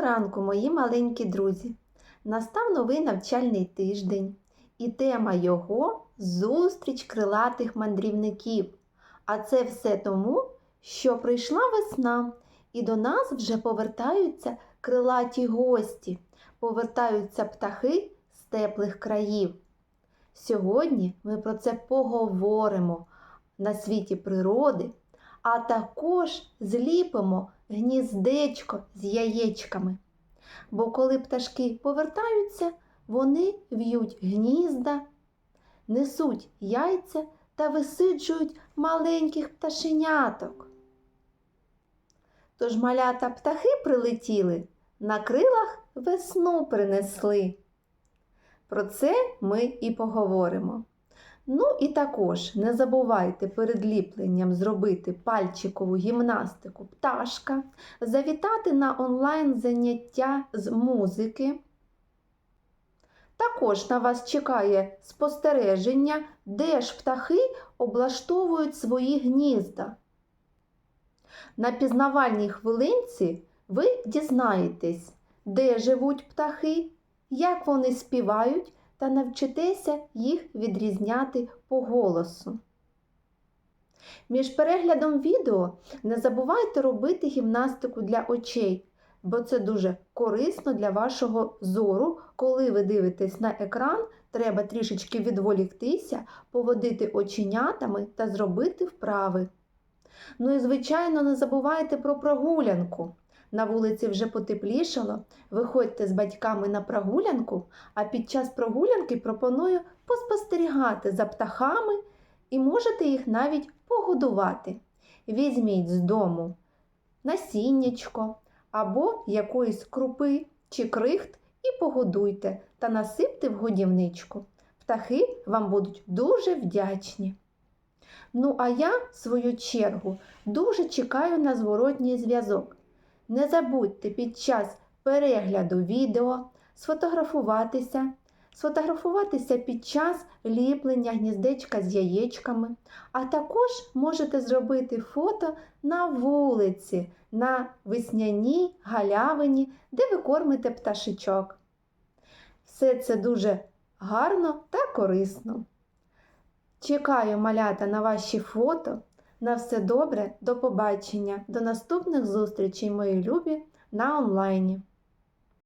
ранку, мої маленькі друзі! Настав новий навчальний тиждень, і тема його зустріч крилатих мандрівників. А це все тому, що прийшла весна, і до нас вже повертаються крилаті гості, повертаються птахи з теплих країв. Сьогодні ми про це поговоримо на світі природи, а також зліпимо гніздечко з яєчками. Бо коли пташки повертаються, вони в'ють гнізда, несуть яйця та висиджують маленьких пташеняток. Тож малята птахи прилетіли, на крилах весну принесли. Про це ми і поговоримо. Ну і також не забувайте перед ліпленням зробити пальчикову гімнастику пташка, завітати на онлайн заняття з музики. Також на вас чекає спостереження, де ж птахи облаштовують свої гнізда. На пізнавальній хвилинці ви дізнаєтесь, де живуть птахи, як вони співають та навчитеся їх відрізняти по голосу. Між переглядом відео не забувайте робити гімнастику для очей, бо це дуже корисно для вашого зору. Коли ви дивитесь на екран, треба трішечки відволіктися, поводити оченятами та зробити вправи. Ну і, звичайно, не забувайте про прогулянку. На вулиці вже потеплішало, виходьте з батьками на прогулянку, а під час прогулянки пропоную поспостерігати за птахами і можете їх навіть погодувати. Візьміть з дому насіннячко або якоїсь крупи чи крихт і погодуйте та насипте в годівничку. Птахи вам будуть дуже вдячні. Ну, а я, в свою чергу, дуже чекаю на зворотній зв'язок. Не забудьте під час перегляду відео сфотографуватися, сфотографуватися під час ліплення гніздечка з яєчками, а також можете зробити фото на вулиці, на весняній галявині, де ви кормите пташечок. Все це дуже гарно та корисно. Чекаю малята на ваші фото. На все добре, до побачення, до наступних зустрічей, мої любі, на онлайні.